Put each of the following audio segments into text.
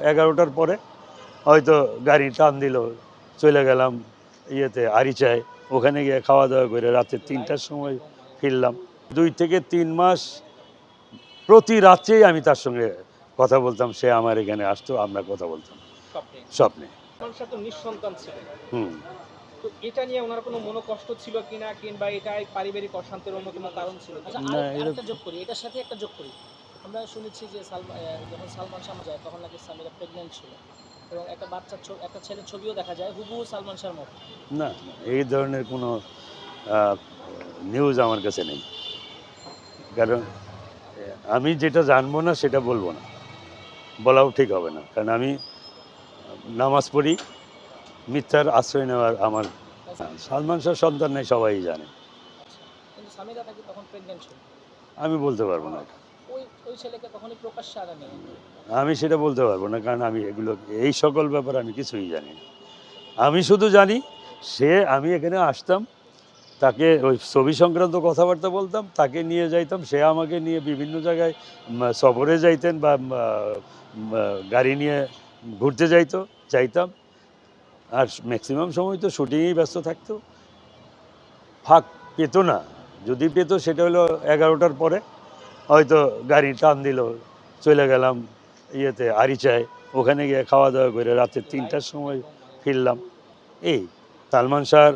এগারোটার পরে হয়তো গাড়ি টান দিল চলে গেলাম ইয়েতে আরিচায়। ওখানে গিয়ে খাওয়া দাওয়া করে রাতে তিনটার সময় ফিরলাম। দুই থেকে তিন মাস প্রতি রাত্রেই আমি তার সঙ্গে কথা বলতাম সে আমার এখানে আসতো আমরা কথা বলতাম। স্বপ্নে। স্বপ্নে। মানুষ তো নিঃসন্তান হুম। তো এটা নিয়ে ওনার কোনো মনোকষ্ট ছিল কিনা কিংবা এটাই পারিবারিক অশান্তির অন্যতম কারণ ছিল? আচ্ছা না, এরকম- আরেকটা যোগ করি এটার সাথে একটা যোগ করি। আমরা শুনেছি যে সালমান যখন সালমান শাহ যায় তখন নাকি সামিরা প্রেগনেন্ট ছিল। এবং একটা বাচ্চার ছবি একটা ছেলের ছবিও দেখা যায় হুবহু সালমান শাহর মতো। না এই ধরনের কোনো নিউজ আমার কাছে নেই। কারণ আমি যেটা জানব না সেটা বলব না। বলাও ঠিক হবে না। কারণ আমি নামাজ পড়ি মিথ্যার আশ্রয় নেওয়ার আমার সালমান শাহ সন্তান নেই সবাই জানে। আমি বলতে পারব না। আমি সেটা বলতে পারব না, কারণ আমি এগুলো, এই সকল ব্যাপারে আমি কিছুই জানি না। আমি শুধু জানি, সে, আমি এখানে আসতাম, তাকে ওই ছবি সংক্রান্ত কথাবার্তা বলতাম, তাকে নিয়ে যাইতাম, সে আমাকে নিয়ে বিভিন্ন জায়গায় সফরে যাইতেন বা গাড়ি নিয়ে ঘুরতে যাইতো, যাইতাম। আর ম্যাক্সিমাম সময় তো শুটিংয়েই ব্যস্ত থাকতো। ফাঁক পেতো না। যদি পেতো সেটা হলো এগারোটার পরে। হয়তো গাড়ি টান দিল চলে গেলাম ইয়েতে আরিচায়। ওখানে গিয়ে খাওয়া দাওয়া করে রাতে তিনটার সময় ফিরলাম। এই সালমান শাহর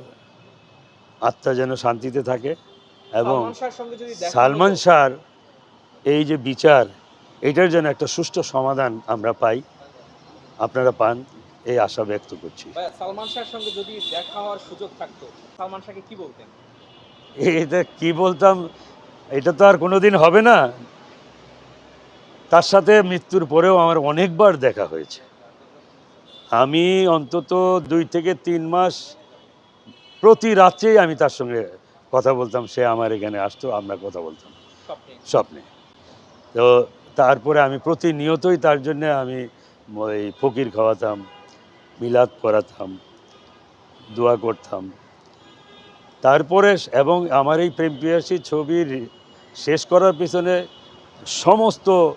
আত্মা যেন শান্তিতে থাকে এবং সালমান শাহর এই যে বিচার এটার যেন একটা সুষ্ঠু সমাধান আমরা পাই। আপনারা পান এই আশা ব্যক্ত করছি। সালমান শাহর সঙ্গে যদি দেখা হওয়ার সুযোগ থাকতো সালমান শাহকে কি বলতেন? এটা কি বলতাম? এটা তো আর কোনোদিন হবে না। তার সাথে মৃত্যুর পরেও আমার অনেকবার দেখা হয়েছে। আমি অন্তত দুই থেকে তিন মাস প্রতি রাত্রেই আমি তার সঙ্গে কথা বলতাম সে আমার এখানে আসতো আমরা কথা বলতাম। স্বপ্নে। স্বপ্নে। তো তারপরে আমি প্রতিনিয়তই তার জন্য আমি ওই ফকির খাওয়াতাম মিলাদ করাতাম দোয়া করতাম। তারপরে এবং আমার এই প্রেম পিয়াসী ছবির শেষ করার পিছনে সমস্ত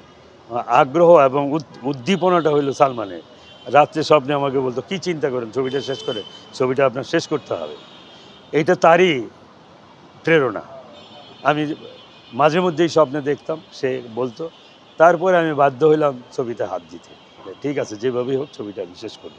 আগ্রহ এবং উদ্দীপনাটা হইল সালমানের। রাত্রে স্বপ্নে আমাকে বলতো, কি চিন্তা করেন? ছবিটা শেষ করে, ছবিটা আপনার শেষ করতে হবে। এইটা তারই প্রেরণা। আমি মাঝে মধ্যেই স্বপ্নে দেখতাম, সে বলতো, তারপরে আমি বাধ্য হইলাম ছবিতে হাত দিতে। ঠিক আছে, যেভাবেই হোক, ছবিটা আমি শেষ করব।